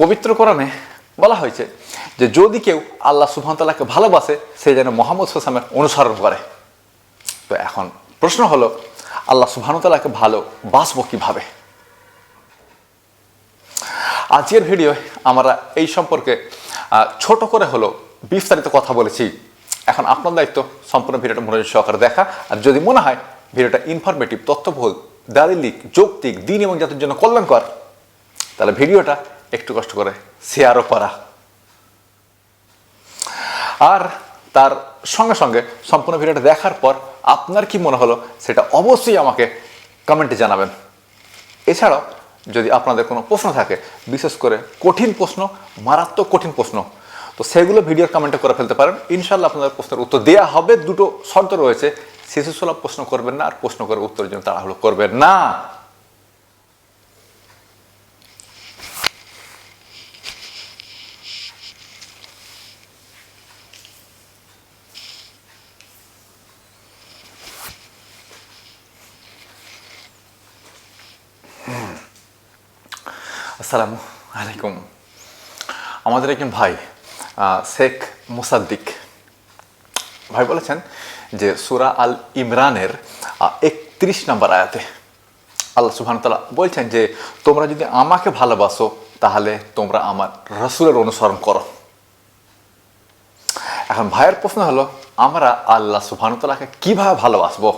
পবিত্র কোরআনে বলা হয়েছে যে যদি কেউ আল্লাহ সুবহানতাল্লাহকে ভালোবাসে, সে যেন মোহাম্মদ হোসামের অনুসরণ করে। তো এখন প্রশ্ন হলো, আল্লাহ সুবহানতাল্লাহকে ভালো বাসবো কীভাবে? আজকের ভিডিও আমরা এই সম্পর্কে ছোট করে হলো বিস্তারিত কথা বলেছি। এখন আপনার দায়িত্ব সম্পূর্ণ ভিডিওটা মনোযোগ সহকারে দেখা। আর যদি মনে হয় ভিডিওটা ইনফরমেটিভ তথ্যবহুল, দালিলিক, যৌক্তিক, দিন এবং জাতির জন্য কল্যাণকর, তাহলে ভিডিওটা একটু কষ্ট করে শেয়ারও করা আর তার সঙ্গে সঙ্গে সম্পূর্ণ ভিডিওটা দেখার পর আপনার কি মনে হলো সেটা অবশ্যই আমাকে কমেন্টে জানাবেন। এছাড়াও যদি আপনাদের কোনো প্রশ্ন থাকে, বিশেষ করে কঠিন প্রশ্ন, মারাত্মক কঠিন প্রশ্ন, তো সেগুলো ভিডিওর কমেন্টে করে ফেলতে পারেন। ইনশাল্লাহ আপনাদের প্রশ্নের উত্তর দেওয়া হবে। দুটো শর্ত রয়েছে শিশু সুলভ প্রশ্ন করবেন না আর প্রশ্ন করে উত্তরের জন্য তাড়াহুড়ো করবেন না। আসসালামু আলাইকুম। আমাদের একজন ভাই শেখ মুসাদ্দিক। ভাই বলেছেন যে সুরা আল ইমরানের একত্রিশ নম্বর আয়াতে আল্লাহ সুবহান তাআলা বলছেন যে, তোমরা যদি আমাকে ভালোবাসো, তাহলে তোমরা আমার রসুলের অনুসরণ করো। এখন ভাইয়ের প্রশ্ন হলো, আমরা আল্লাহ সুবহানতাল্লাহকে কীভাবে ভালোবাসবো?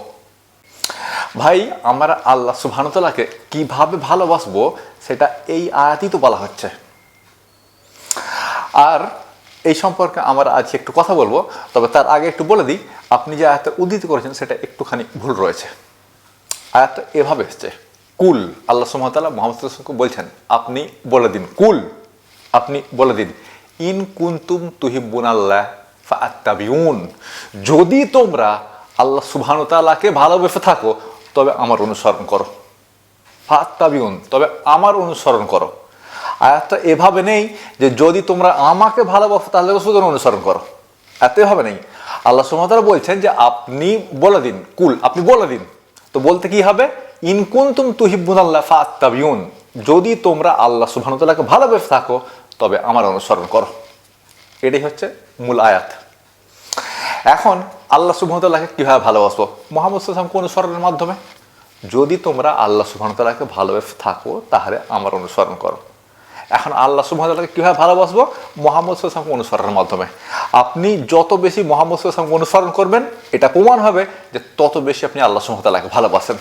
ভাই, আমরা আল্লাহ সুবহানতাল্লাহকে কীভাবে ভালোবাসবো সেটা এই আয়াতই তো বলা হচ্ছে। আর এই সম্পর্কে আমরা আজ একটু কথা বলব, তবে তার আগে একটু বলে দিই, আপনি যে আয়াতটা উদ্ধৃত করেছেন সেটা একটুখানি ভুল রয়েছে। আয়াতটা এভাবে এসছে, কুল, আল্লাহ সুমতাল্লাহ মোহাম্মদ রসুলকে বলছেন, আপনি বলে দিন, কুল, আপনি বলে দিন, ইন কুন্তুম তুহিবুন আল্লাহ ফাত্তাবিউন যদি তোমরা আল্লাহ সুবহানতাল্লাহকে ভালোবেসে থাকো তবে আমার অনুসরণ করো। ফাত্তাবিউন তবে আমার অনুসরণ করো। আয়াতটা এভাবে নেই যে যদি তোমরা আমাকে ভালোবাসো, তাহলে রসুলের অনুসরণ করো। এত এভাবে নেই। আল্লাহ সুমতারা বলছেন যে আপনি বলে দিন, কুল, আপনি বলে দিন। তো বলতে কি হবে? ইনকুন্তুম তুহিব্বুন আল্লাহ ফাত্তাবিউন যদি তোমরা আল্লাহ সুবহানাহুকে ভালোবেসে থাকো, তবে আমার অনুসরণ করো। এটাই হচ্ছে মূল আয়াত। এখন আল্লাহ সুবহানাহুকে কীভাবে ভালোবাসবো? মোহাম্মদ সাল্লামকে অনুসরণের মাধ্যমে? যদি তোমরা আল্লাহ সুবহানাহুকে ভালোবেসে থাকো, তাহলে আমার অনুসরণ করো। এখন আল্লাহ সুবহানাহুকে কীভাবে ভালোবাসবো? মোহাম্মদ সাল্লামকে অনুসরণের মাধ্যমে। আপনি যত বেশি মোহাম্মদ সাল্লামকে অনুসরণ করবেন, এটা প্রমাণ হবে যে তত বেশি আপনি আল্লাহ সুবহানাহুকে ভালোবাসেন।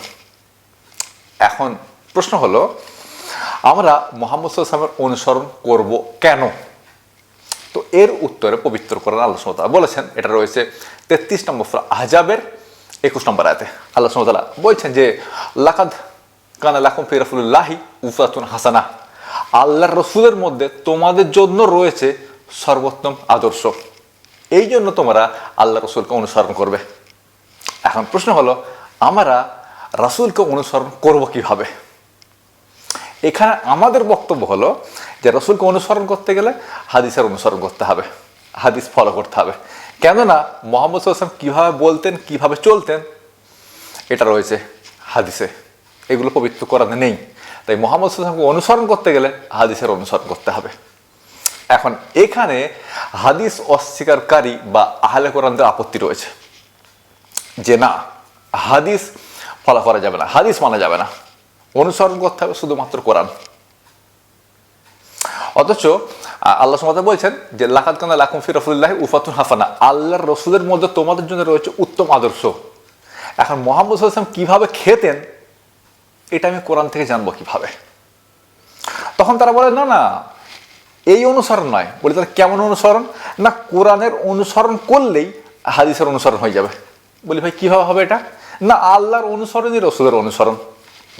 এখন প্রশ্ন হলো, আমরা মোহাম্মদ সাল্লামের অনুসরণ করব কেন? তো এর উত্তরে পবিত্র করার আল্লাহ বলেছেন, এটা রয়েছে তেত্রিশ নম্বর আহজাবের একুশ নম্বর আয়াতে। আল্লাহ সুমতালা বলছেন যে, লাকাদ কানা লাকুম ফি রাসূলিল্লাহি উসওয়াতুন হাসানা। আল্লাহর রসুলের মধ্যে তোমাদের জন্য রয়েছে সর্বোত্তম আদর্শ। এই জন্য তোমরা আল্লাহ রসুলকে অনুসরণ করবে। এখন প্রশ্ন হলো, আমরা রাসূলকে অনুসরণ করব কীভাবে? এখানে আমাদের বক্তব্য হলো যে রসুলকে অনুসরণ করতে গেলে হাদিসের অনুসরণ করতে হবে, হাদিস ফলো করতে হবে। কেননা মোহাম্মদ সাল্লাম কীভাবে বলতেন, কীভাবে চলতেন, এটা রয়েছে হাদিসে। এগুলো পবিত্র করানো নেই। তাই মোহাম্মদ সাল্লামকে অনুসরণ করতে গেলে হাদিসের অনুসরণ করতে হবে। এখন এখানে হাদিস অস্বীকারী বা আহলে কোরআনদের আপত্তি রয়েছে যে না, হাদিস ফলো করা যাবে না, হাদিস মানা যাবে না। অনুসরণ করতে হবে শুধুমাত্র কোরআন। অথচ আল্লাহ সুমাতা বলছেন যে লাকাত কানা লাকুম ফি রসুল্লাহ উফাতুন হাসানা আল্লাহর রসুলের মধ্যে তোমাদের জন্য রয়েছে উত্তম আদর্শ। এখন মোহাম্মদ সাল্লাম কীভাবে খেতেন, এটা আমি কোরআন থেকে জানব কীভাবে। তখন তারা বলে, না না, এই অনুসরণ নয়। বলে তারা কেমন অনুসরণ? না, কোরআনের অনুসরণ করলেই হাদিসের অনুসরণ হয়ে যাবে। বলি, ভাই, কীভাবে হবে এটা? না, আল্লাহর অনুসরণই রসুলের অনুসরণ।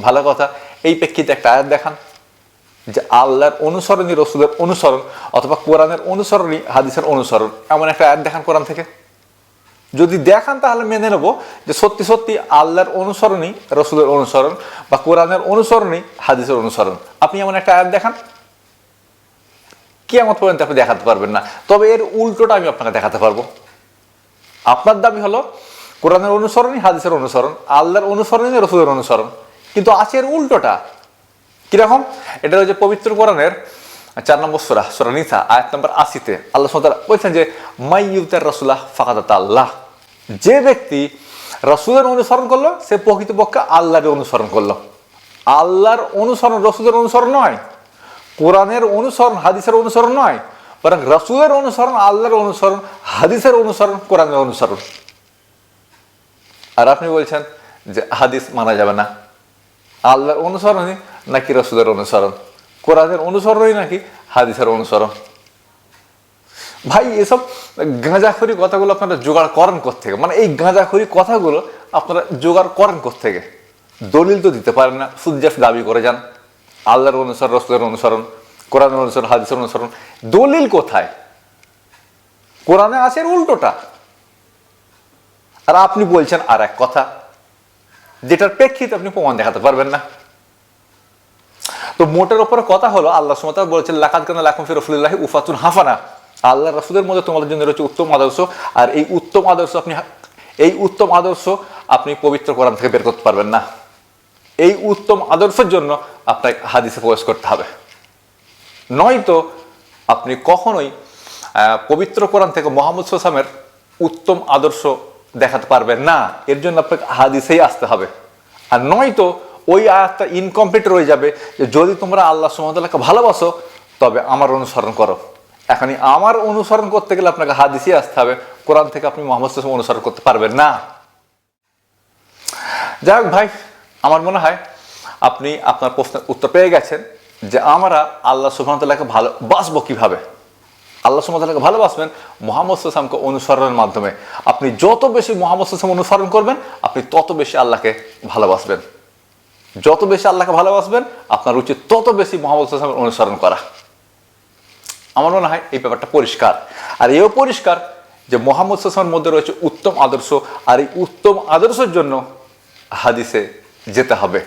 ভালো কথা, এই প্রেক্ষিতে একটা আয়াত দেখান। যে আল্লাহর অনুসরণই রসুলের অনুসরণ অথবা কোরআনের অনুসরণই হাদিসের অনুসরণ। এমন একটা আয়াত দেখান কোরআন থেকে। যদি দেখান তাহলে মেনে নেব যে সত্যি সত্যি আল্লাহর অনুসরণই রসুলের অনুসরণ বা কোরআনের অনুসরণই হাদিসের অনুসরণ। আপনি এমন একটা আয়াত দেখান। কিয়ামত পর্যন্ত আপনি দেখাতে পারবেন না। তবে এর উল্টোটা আমি আপনাকে দেখাতে পারব। আপনার দাবি হলো কোরআনের অনুসরণই হাদিসের অনুসরণ, আল্লাহর অনুসরণই রসুলের অনুসরণ। কিন্তু আছে এর উল্টোটা। কীরকম? এটা হচ্ছে পবিত্র কোরআনের চার নম্বর সোরা সোরা নিসা, আয়াত নম্বর আশিতে আল্লাহ সাল বলছেন যে, মাই ইউতার রসুল্লাহ ফাকাদাত আল্লাহ যে ব্যক্তি রসুলের অনুসরণ করল, সে প্রকৃতপক্ষে আল্লাহর অনুসরণ করল। আল্লাহর অনুসরণ রসুলের অনুসরণ নয়, কোরআনের অনুসরণ হাদিসের অনুসরণ নয়, বরং রসুলের অনুসরণ, আল্লাহর অনুসরণ, হাদিসের অনুসরণ, কোরআনের অনুসরণ। আর আপনি বলছেন যে হাদিস মানা যাবে না। আল্লাহর অনুসরণই নাকি রসুদের অনুসরণ? কোরআনের অনুসরণই নাকি হাদিসের অনুসরণ? ভাই, এসব গাঁজাখড়ি কথাগুলো আপনারা জোগাড় করেন থেকে মানে এই গাঁজাখড়ি কথাগুলো আপনারা জোগাড় করেন থেকে দলিল তো দিতে পারেন না, শুধু দাবি করে যান। আল্লাহর অনুসরণ, রসুলের অনুসরণ, কোরআনের অনুসরণ, হাদিসের অনুসরণ। দলিল কোথায়? কোরআনে আছে উল্টোটা। আর আপনি বলছেন আর এক কথা, যেটার প্রেক্ষিতে আপনি প্রমাণ দেখাতে পারবেন না। তো মোটের ওপরে কথা হলো, আল্লাহ সুমতা বলেছেন লাকাত কানা লাকুম ফি রসুলিল্লাহি উফাতুন হাফানা আল্লাহ রসুলের মধ্যে তোমাদের জন্য রয়েছে উত্তম আদর্শ, আর এই উত্তম আদর্শ আপনি এই উত্তম আদর্শ আপনি পবিত্র কোরআন থেকে বের করতে পারবেন না। এই উত্তম আদর্শের জন্য আপনাকে হাদিসে প্রবেশ করতে হবে। নয়তো আপনি কখনোই পবিত্র কোরআন থেকে মোহাম্মদ সোসামের উত্তম আদর্শ দেখাতে পারবেন না। এর জন্য আপনাকে হাদিসেই আসতে হবে। আর নয়তো ওই আয়াতটা ইনকমপ্লিট রয়ে যাবে যে যদি তোমরা আল্লাহ সুমতাল্লাহকে ভালোবাসো, তবে আমার অনুসরণ করো। এখনই আমার অনুসরণ করতে গেলে আপনাকে হাদিসই আসতে হবে। কোরআন থেকে আপনি মোহাম্মদ অনুসরণ করতে পারবেন না। যাই হোক ভাই, আমার মনে হয় আপনি আপনার প্রশ্নের উত্তর পেয়ে গেছেন যে আমরা আল্লাহ সুহামতাল্লাহকে ভালোবাসবো কীভাবে? আল্লাহ সুহামতাল্লাহকে ভালোবাসবেন মোহাম্মদ সুসামকে অনুসরণের মাধ্যমে। আপনি যত বেশি মোহাম্মদ সুসাম অনুসরণ করবেন, আপনি তত বেশি আল্লাহকে ভালোবাসবেন। যত বেশি আল্লাহকে ভালোবাসবেন, আপনার উচিত তত বেশি মোহাম্মদ সুসামের অনুসরণ করা। আমার মনে হয় এই ব্যাপারটা পরিষ্কার। আর এও পরিষ্কার যে মোহাম্মদ সুসামের মধ্যে রয়েছে উত্তম আদর্শ, আর এই উত্তম আদর্শের জন্য হাদিসে যেতে হবে।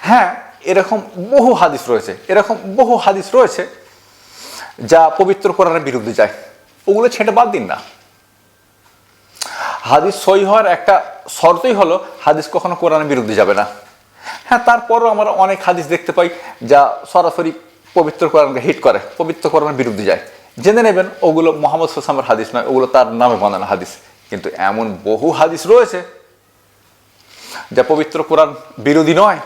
হ্যাঁ এরকম বহু হাদিস রয়েছে, এরকম বহু হাদিস রয়েছে যা পবিত্র কোরআনের বিরুদ্ধে যায়। ওগুলো ছেঁটে বাদ দিন না। হাদিস সই হওয়ার একটা শর্তই হলো, হাদিস কখনো কোরআনের বিরুদ্ধে যাবে না। হ্যাঁ তারপরও আমরা অনেক হাদিস দেখতে পাই যা সরাসরি পবিত্র কোরআনকে হিট করে, পবিত্র কোরআনের বিরুদ্ধে যায়। জেনে নেবেন, ওগুলো মোহাম্মদ সোসামের হাদিস নয়, ওগুলো তার নামে বানানো হাদিস। কিন্তু এমন বহু হাদিস রয়েছে যা পবিত্র কোরআন বিরোধী নয়,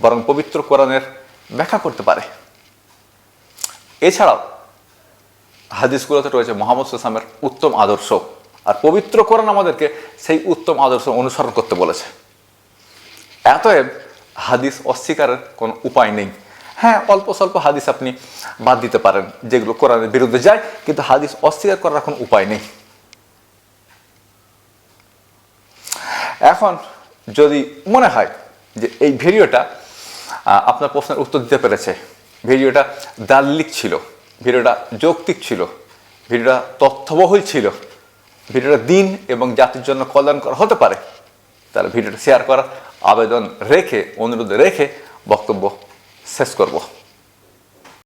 বরং পবিত্র কোরআনের ব্যাখ্যা করতে পারে। এছাড়াও হাদিসগুলোতে রয়েছে মোহাম্মদ সাল্লামের উত্তম আদর্শ, আর পবিত্র কোরআন আমাদেরকে সেই উত্তম আদর্শ অনুসরণ করতে বলেছে। এতএব হাদিস অস্বীকারের কোনো উপায় নেই। হ্যাঁ অল্প স্বল্প হাদিস আপনি বাদ দিতে পারেন, যেগুলো কোরআনের বিরুদ্ধে যায়, কিন্তু হাদিস অস্বীকার করার কোনো উপায় নেই। এখন যদি মনে হয় যে এই ভিডিওটা আপনার প্রশ্নের উত্তর দিতে পেরেছে, ভিডিওটা দাল্লিক ছিল, ভিডিওটা যৌক্তিক ছিল, ভিডিওটা তথ্যবহুল ছিল, ভিডিওটা দিন এবং জাতির জন্য কল্যাণকর হতে পারে, তাহলে ভিডিওটা শেয়ার করার আবেদন রেখে অনুরোধ রেখে বক্তব্য শেষ করব